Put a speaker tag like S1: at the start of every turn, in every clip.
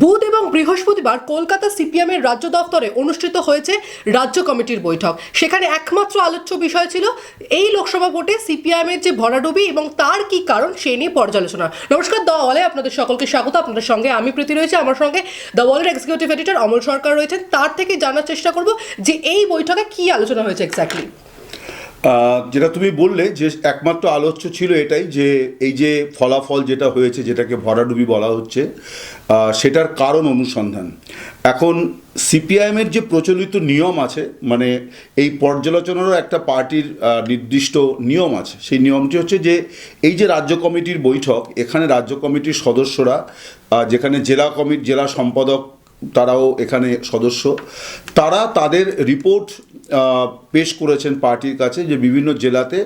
S1: বুধ এবং বৃহস্পতিবার কলকাতা সিপিএমের রাজ্য দফতরে অনুষ্ঠিত হয়েছে রাজ্য কমিটির বৈঠক। সেখানে একমাত্র আলোচ্য বিষয় ছিল এই লোকসভা ভোটে সিপিআইএমের যে ভরাডুবি এবং তার কি কারণ সে নিয়ে পর্যালোচনা। নমস্কার দ্য ওয়ালে আপনাদের সকলকে স্বাগত। আপনাদের সঙ্গে আমি প্রীতি রয়েছে। আমার সঙ্গে দ্য ওয়ালের এক্সিকিউটিভ এডিটর অমল সরকার রয়েছেন। তার থেকে জানার চেষ্টা করব যে এই বৈঠকে কি আলোচনা হয়েছে এক্স্যাক্টলি
S2: যেটা তুমি বললে যে একমাত্র আলোচ্য ছিল এটাই যে এই যে ফলাফল যেটা হয়েছে, যেটাকে ভরাডুবি বলা হচ্ছে সেটার কারণ অনুসন্ধান। এখন সিপিআইএমের যে প্রচলিত নিয়ম আছে মানে এই পর্যালোচনারও একটা পার্টির নির্দিষ্ট নিয়ম আছে। সেই নিয়মটি হচ্ছে যে এই যে রাজ্য কমিটির বৈঠক, এখানে রাজ্য কমিটির সদস্যরা যেখানে জেলা কমিটি, জেলা সম্পাদক তারাও এখানে সদস্য। তারা তাদের রিপোর্ট পেশ করেছেন পার্টির কাছে যে বিভিন্ন জেলাতে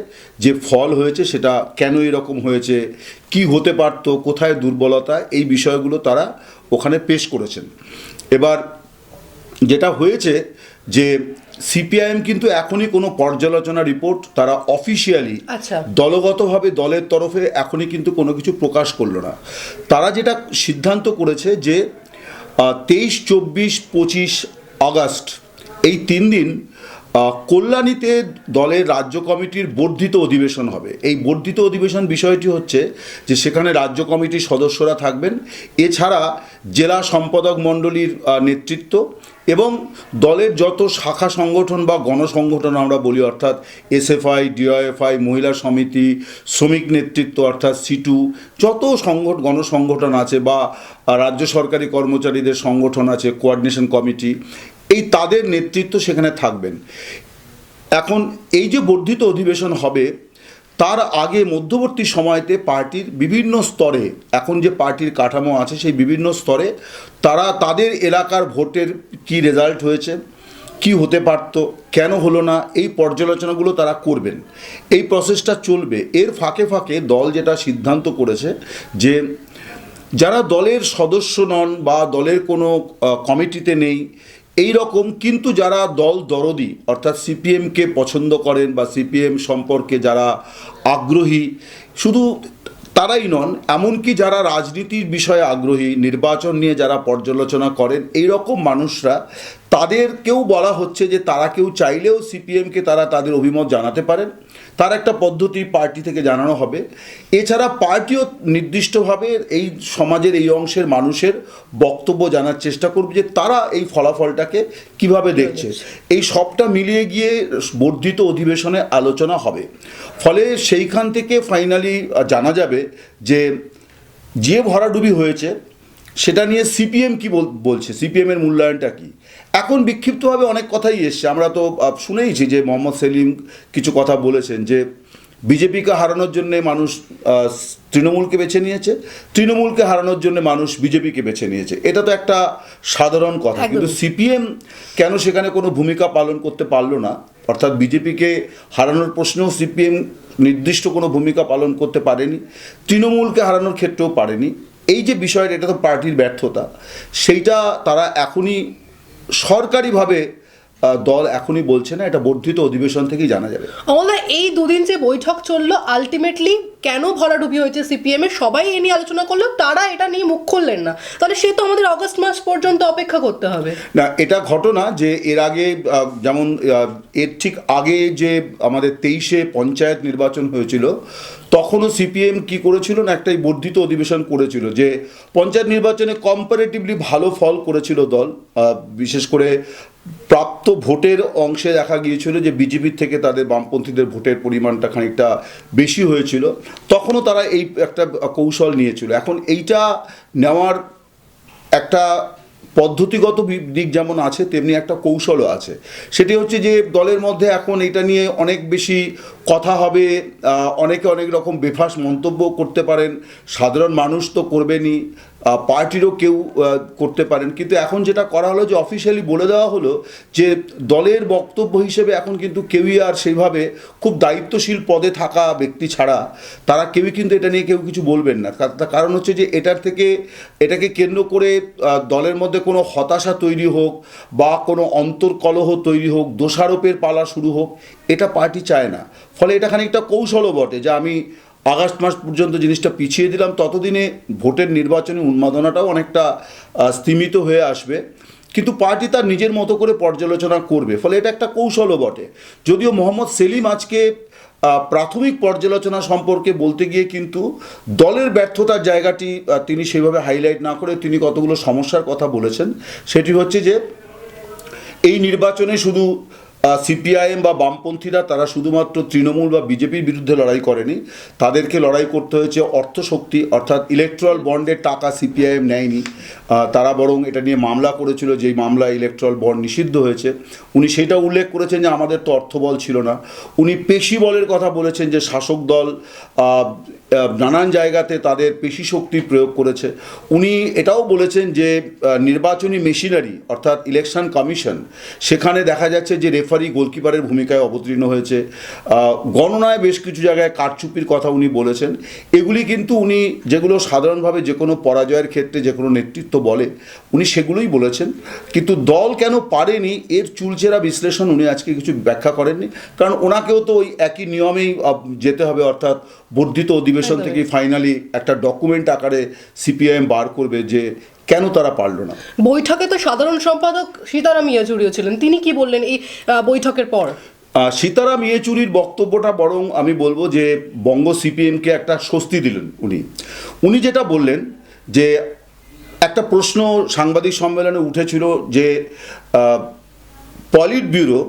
S2: যে ফল হয়েছে সেটা কেন এরকম হয়েছে কি হতে পারত কোথায় দুর্বলতা এই বিষয়গুলো তারা ওখানে পেশ করেছেন। এবার যেটা হয়েছে যে সিপিআইএম কিন্তু এখনই কোনো পর্যালোচনা রিপোর্ট তারা অফিসিয়ালি
S1: আচ্ছা।
S2: দলগতভাবে দলের তরফে এখনই কিন্তু কোনো কিছু প্রকাশ করল না। তারা যেটা সিদ্ধান্ত করেছে যে তেইশ, চব্বিশ, পঁচিশ আগস্ট। এই তিন দিন কল্যাণীতে দলের রাজ্য কমিটির বর্ধিত অধিবেশন হবে। এই বর্ধিত অধিবেশন বিষয়টি হচ্ছে যে সেখানে রাজ্য কমিটির সদস্যরা থাকবেন। এছাড়া জেলা সম্পাদক মণ্ডলীর নেতৃত্ব এবং দলের যত শাখা সংগঠন বা গণসংগঠন আমরা বলি, অর্থাৎ এসএফআই ডিওএফআই মহিলা সমিতি, শ্রমিক নেতৃত্ব, অর্থাৎ সিটু, যত সংগঠ, গণসংগঠন আছে বা রাজ্য সরকারি কর্মচারীদের সংগঠন আছে, কোঅর্ডিনেশন কমিটি, এই তাদের নেতৃত্ব সেখানে থাকবেন। এখন এই যে বর্ধিত অধিবেশন হবে তার আগে মধ্যবর্তী সময়তে পার্টির বিভিন্ন স্তরে, এখন যে পার্টির কাঠামো আছে সেই বিভিন্ন স্তরে, তারা তাদের এলাকার ভোটের কি রেজাল্ট হয়েছে, কি হতে পারত, কেন হলো না, এই পর্যালোচনাগুলো তারা করবেন। এই প্রসেসটা চলবে। এর ফাঁকে ফাঁকে দল যেটা সিদ্ধান্ত করেছে যে, যারা দলের সদস্য নন বা দলের কোনো কমিটিতে নেই এই রকম কিন্তু যারা দল দরদি, অর্থাৎ সিপিএমকে পছন্দ করেন বা সিপিএম সম্পর্কে যারা আগ্রহী, শুধু তারাই নন, এমনকি যারা রাজনীতির বিষয়ে আগ্রহী, নির্বাচন নিয়ে যারা পর্যালোচনা করেন, এই রকম মানুষরা, তাদেরকেও বলা হচ্ছে যে তারা কেউ চাইলেও সিপিএমকে তারা তাদের অভিমত জানাতে পারেন। তার একটা পদ্ধতি পার্টি থেকে জানানো হবে। এছাড়া পার্টিও নির্দিষ্টভাবে এই সমাজের, এই অংশের মানুষের বক্তব্য জানার চেষ্টা করবে যে তারা এই ফলাফলটাকে কীভাবে দেখছে। এই সবটা মিলিয়ে গিয়ে বর্ধিত অধিবেশনে আলোচনা হবে। ফলে সেইখান থেকে ফাইনালি জানা যাবে যে যে ভরাডুবি হয়েছে সেটা নিয়ে সিপিএম কি বলছে? সিপিএম এর মূল্যায়নটা কি? এখন বিক্ষিপ্তভাবে অনেক কথাই এসছে। আমরা তো শুনেইছি যে মোহাম্মদ সেলিম কিছু কথা বলেছেন যে বিজেপিকে হারানোর জন্য মানুষ তৃণমূলকে বেছে নিয়েছে। তৃণমূলকে হারানোর জন্য মানুষ বিজেপিকে বেছে নিয়েছে। এটা তো একটা সাধারণ কথা। কিন্তু সিপিএম কেন সেখানে কোনো ভূমিকা পালন করতে পারল না? অর্থাৎ বিজেপিকে হারানোর প্রশ্নেও সিপিএম নির্দিষ্ট কোনো ভূমিকা পালন করতে পারেনি। তৃণমূলকে হারানোর ক্ষেত্রেও পারেনি। এই যে বিষয়টা এটা তো পার্টির ব্যর্থতা। সেইটা তারা এখনই সরকারিভাবে দল এখনই বলছে না এটা বর্ধিত অধিবেশন থেকেই জানা যাবে।
S1: আমলদা এই দুদিন যে বৈঠক চলল আলটিমেটলি কেন ভরাডুবি হয়েছে সিপিএম এর সবাই এ নিয়ে আলোচনা করল তারা এটা নিয়ে মুখ খুললেন না। তাহলে সে তো আমাদের অগস্ট মাস পর্যন্ত অপেক্ষা করতে হবে।
S2: না এটা ঘটনা যে এর আগে যেমন এর ঠিক আগে যে আমাদের তেইশে পঞ্চায়েত নির্বাচন হয়েছিল তখনও সিপিএম কি করেছিল না একটাই বর্ধিত অধিবেশন করেছিল? যে পঞ্চায়েত নির্বাচনে কম্পারেটিভলি ভালো ফল করেছিল দল বিশেষ করে প্রাপ্ত ভোটের অংশে দেখা গিয়েছিল যে বিজেপির থেকে তাদের বামপন্থীদের ভোটের পরিমাণটা খানিকটা বেশি হয়েছিল। তখনও তারা এই একটা কৌশল নিয়েছিল। এখন এইটা নেওয়ার একটা পদ্ধতিগত দিক যেমন আছে, তেমনি একটা কৌশলও আছে। সেটি হচ্ছে যে দলের মধ্যে এখন এটা নিয়ে অনেক বেশি কথা হবে অনেকে অনেক রকম বেফাস মন্তব্য করতে পারেন, সাধারণ মানুষ তো করবেনই। পার্টিরও কেউ করতে পারেন। কিন্তু এখন যেটা করা হলো যে অফিসিয়ালি বলে দেওয়া হলো যে দলের বক্তব্য হিসেবে এখন কিন্তু কেউই আর সেইভাবে খুব দায়িত্বশীল পদে থাকা ব্যক্তি ছাড়া তারা কেউই কিন্তু এটা নিয়ে কেউ কিছু বলবেন না। তার কারণ হচ্ছে যে এটার থেকে, এটাকে কেন্দ্র করে দলের মধ্যে কোনো হতাশা তৈরি হোক বা কোনো অন্তর্কলহ তৈরি হোক, দোষারোপের পালা শুরু হোক, এটা পার্টি চায় না। ফলে এটা খানিকটা কৌশলও বটে যে আমি আগস্ট মাস পর্যন্ত জিনিসটা পিছিয়ে দিলাম, ততদিনে ভোটের নির্বাচনী উন্মাদনাটাও অনেকটা স্তিমিত হয়ে আসবে। কিন্তু পার্টি তার নিজের মতো করে পর্যালোচনা করবে, ফলে এটা একটা কৌশলও বটে। যদিও মোহাম্মদ সেলিম আজকে প্রাথমিক পর্যালোচনা সম্পর্কে বলতে গিয়ে কিন্তু দলের ব্যর্থতার জায়গাটি তিনি সেভাবে হাইলাইট না করে তিনি কতগুলো সমস্যার কথা বলেছেন। সেটি হচ্ছে যে, এই নির্বাচনে শুধু সিপিআইএম বা বামপন্থীরা তারা শুধুমাত্র তৃণমূল বা বিজেপির বিরুদ্ধে লড়াই করেনি। তাদেরকে লড়াই করতে হয়েছে অর্থশক্তি, অর্থাৎ ইলেকট্রাল বন্ডের টাকা সিপিআইএম নেয়নি। তারা বরং এটা নিয়ে মামলা করেছিল, যেই মামলা ইলেকট্রাল বন্ড নিষিদ্ধ হয়েছে। উনি সেটা উল্লেখ করেছেন যে আমাদের তো অর্থবল ছিল না। উনি পেশি বলের কথা বলেছেন যে শাসক দল নানান জায়গাতে তাদের পেশি শক্তি প্রয়োগ করেছে। উনি এটাও বলেছেন যে নির্বাচনী মেশিনারি অর্থাৎ ইলেকশন কমিশন সেখানে দেখা যাচ্ছে যে রেফারি গোলকিপারের ভূমিকায় অবতীর্ণ হয়েছে। গণনায় বেশ কিছু জায়গায় কারচুপির কথা উনি বলেছেন। এগুলি কিন্তু উনি যেগুলো সাধারণভাবে যে কোনো পরাজয়ের ক্ষেত্রে যে কোনো নেতৃত্ব বলে। উনি সেগুলোই বলেছেন। কিন্তু দল কেন পারেনি এর চুলচেরা বিশ্লেষণ উনি আজকে কিছু ব্যাখ্যা করেননি। কারণ ওনাকেও তো ওই একই নিয়মেই যেতে হবে অর্থাৎ বর্ধিত অধিবেশন থেকে ফাইনালি একটা ডকুমেন্ট আকারে সিপিআইএম বার করবে যে কেন তারা পারল না।
S1: বৈঠকে তো সাধারণ সম্পাদক সীতারাম ইয়েচুরিও ছিলেন। তিনি কি বললেন এই বৈঠকের পর?
S2: সীতারাম ইয়েচুরির বক্তব্যটা বরং আমি বলব যে বঙ্গ সিপিএমকে একটা স্বস্তি দিলেন উনি। উনি যেটা বললেন যে একটা প্রশ্ন সাংবাদিক সম্মেলনে উঠেছিল যে পলিট ব্যুরো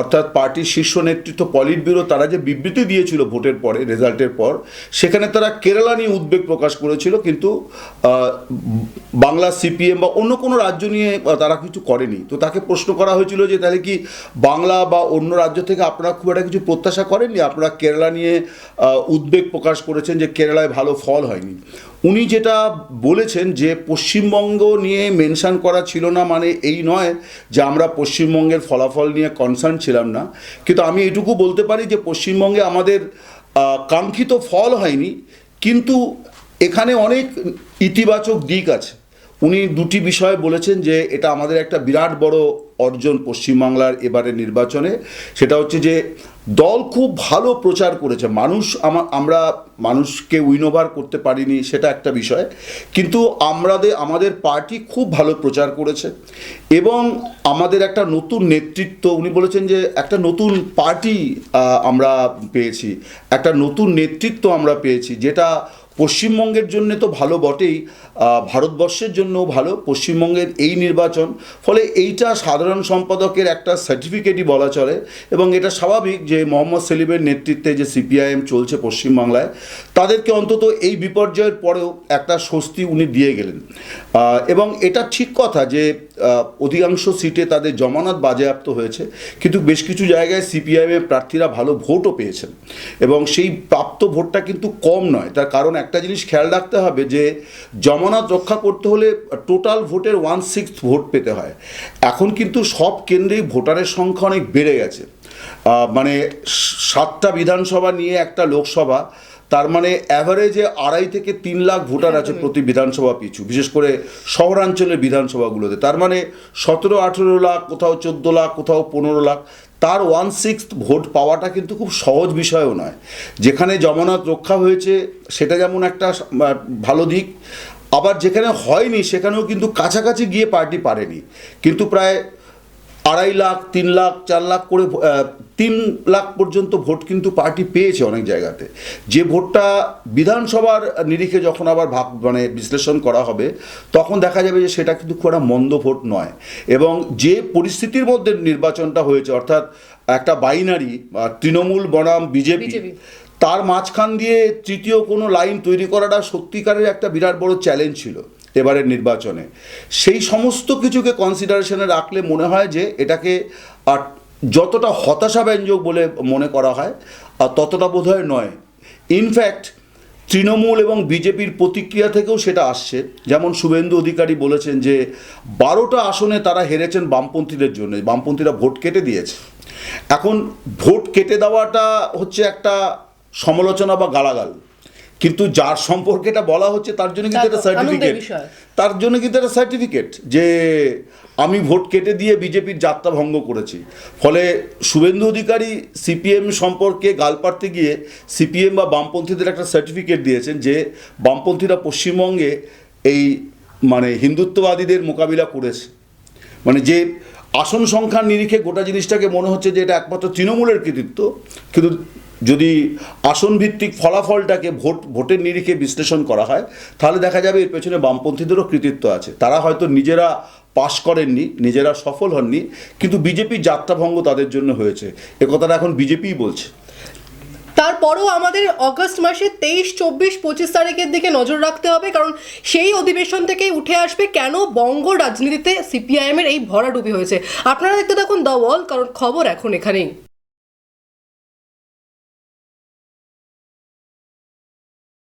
S2: অর্থাৎ পার্টির শীর্ষ নেতৃত্ব পলিট ব্যুরো তারা যে বিবৃতি দিয়েছিল ভোটের পরে, রেজাল্টের পর, সেখানে তারা কেরালা নিয়ে উদ্বেগ প্রকাশ করেছিল, কিন্তু বাংলা সিপিএম বা অন্য কোনো রাজ্য নিয়ে তারা কিছু করেনি। তো তাকে প্রশ্ন করা হয়েছিল যে, তাহলে কি বাংলা বা অন্য রাজ্য থেকে আপনারা খুব একটা কিছু প্রত্যাশা করেননি? আপনারা কেরালা নিয়ে উদ্বেগ প্রকাশ করেছেন যে কেরালায় ভালো ফল হয়নি। উনি যেটা বলেছেন যে, পশ্চিমবঙ্গ নিয়ে মেনশন করা ছিল না মানে এই নয় যে, আমরা পশ্চিমবঙ্গের ফলাফল নিয়ে কনসার্ন ছিলাম না। কিন্তু আমি এটুকু বলতে পারি যে, পশ্চিমবঙ্গে আমাদের কাঙ্ক্ষিত ফল হয়নি, কিন্তু এখানে অনেক ইতিবাচক দিক আছে। উনি দুটি বিষয় বলেছেন যে এটা আমাদের একটা বিরাট বড় অর্জন পশ্চিমবাংলার এবারের নির্বাচনে। সেটা হচ্ছে যে দল খুব ভালো প্রচার করেছে। মানুষ আমা আমরা মানুষকে উইনোভার করতে পারিনি, সেটা একটা বিষয়। কিন্তু আমাদের আমাদের পার্টি খুব ভালো প্রচার করেছে। এবং আমাদের একটা নতুন নেতৃত্ব, উনি বলেছেন যে একটা নতুন পার্টি আমরা পেয়েছি। একটা নতুন নেতৃত্ব আমরা পেয়েছি, যেটা পশ্চিমবঙ্গের জন্য তো ভালো বটেই ভারতবর্ষের জন্যও ভালো, পশ্চিমবঙ্গের এই নির্বাচন, ফলে এইটা সাধারণ সম্পাদকের একটা সার্টিফিকেটই বলা চলে, এবং এটা স্বাভাবিক যে মোহাম্মদ সেলিমের নেতৃত্বে যে সিপিআইএম চলছে পশ্চিমবাংলায়, তাদেরকে অন্তত এই বিপর্যয়ের পরেও একটা স্বস্তি উনি দিয়ে গেলেন। এবং এটা ঠিক কথা যে অধিকাংশ সিটে তাদের জমানত বাজেয়াপ্ত হয়েছে, কিন্তু বেশ কিছু জায়গায় সিপিআইএমের প্রার্থীরা ভালো ভোটও পেয়েছেন। এবং সেই প্রাপ্ত ভোটটা কিন্তু কম নয়, তার কারণ একটা জিনিস খেয়াল রাখতে হবে যে, জমানত রক্ষা করতে হলে টোটাল ভোটের ওয়ান সিক্স ভোট পেতে হয়। এখন কিন্তু সব কেন্দ্রেই ভোটারের সংখ্যা অনেক বেড়ে গেছে। মানে সাতটা বিধানসভা নিয়ে একটা লোকসভা তার মানে অ্যাভারেজে আড়াই থেকে তিন লাখ ভোটার আছে প্রতি বিধানসভা পিছু বিশেষ করে শহরাঞ্চলের বিধানসভাগুলোতে। তার মানে সতেরো আঠেরো লাখ কোথাও চোদ্দ লাখ কোথাও পনেরো লাখ তার ওয়ান সিক্স ভোট পাওয়াটা কিন্তু খুব সহজ বিষয়ও নয়। যেখানে জমানত রক্ষা হয়েছে সেটা যেমন একটা ভালো দিক আবার যেখানে হয়নি সেখানেও কিন্তু কাছাকাছি গিয়ে পার্টি পারেনি। কিন্তু প্রায় আড়াই লাখ তিন লাখ চার লাখ করে তিন লাখ পর্যন্ত ভোট কিন্তু পার্টি পেয়েছে অনেক জায়গাতে। যে ভোটটা বিধানসভার নিরিখে যখন আবার ভাব মানে বিশ্লেষণ করা হবে তখন দেখা যাবে যে সেটা কিন্তু খুব একটা মন্দ ভোট নয়। এবং যে পরিস্থিতির মধ্যে নির্বাচনটা হয়েছে অর্থাৎ একটা বাইনারি বা তৃণমূল বনাম বিজেপি
S1: বিজেপি।
S2: তার মাঝখান দিয়ে তৃতীয় কোনো লাইন তৈরি করাটা সত্যিকারের একটা বিরাট বড় চ্যালেঞ্জ ছিল। এবারের নির্বাচনে। সেই সমস্ত কিছুকে কনসিডারেশনে রাখলে মনে হয় যে এটাকে আর যতটা হতাশাব্যঞ্জক বলে মনে করা হয়, আর ততটা বোধহয় নয়। ইনফ্যাক্ট তৃণমূল এবং বিজেপির প্রতিক্রিয়া থেকেও সেটা আসছে। যেমন শুভেন্দু অধিকারী বলেছেন যে, বারোটা আসনে তারা হেরেছেন বামপন্থীদের জন্য, বামপন্থীরা ভোট কেটে দিয়েছে। এখন ভোট কেটে দেওয়াটা হচ্ছে একটা সমালোচনা বা গালাগাল। কিন্তু যার সম্পর্কে এটা বলা হচ্ছে তার জন্য কিন্তু একটা সার্টিফিকেট তার জন্য কিন্তু একটা সার্টিফিকেট যে আমি ভোট কেটে দিয়ে বিজেপির যাত্রা ভঙ্গ করেছি। ফলে শুভেন্দু অধিকারী সিপিএম সম্পর্কে গাল পাড়তে গিয়ে সিপিএম বা বামপন্থীদের একটা সার্টিফিকেট দিয়েছেন যে বামপন্থীরা পশ্চিমবঙ্গে এই মানে হিন্দুত্ববাদীদের মোকাবিলা করেছে। মানে যে আসন সংখ্যার নিরিখে গোটা জিনিসটাকে মনে হচ্ছে যে এটা একমাত্র তৃণমূলের কৃতিত্ব কিন্তু যদি আসন ভিত্তিক ফলাফলটাকে ভোট, ভোটের নিরিখে বিশ্লেষণ করা হয়, তাহলে দেখা যাবে এর পেছনে বামপন্থীদেরও কৃতিত্ব আছে। তারা হয়তো নিজেরা পাশ করেননি, নিজেরা সফল হননি, কিন্তু বিজেপির যাত্রাভঙ্গ তাদের জন্য হয়েছে। এ কথাটা এখন বিজেপিই বলছে।
S1: তারপরও আমাদের অগস্ট মাসে তেইশ, চব্বিশ, পঁচিশ তারিখের দিকে নজর রাখতে হবে, কারণ সেই অধিবেশন থেকেই উঠে আসবে কেন বঙ্গ রাজনীতিতে সিপিআইএমের এই ভরাডুবি হয়েছে। আপনারা দেখতে থাকুন দ্য ওয়াল, কারণ খবর এখন এখানেই।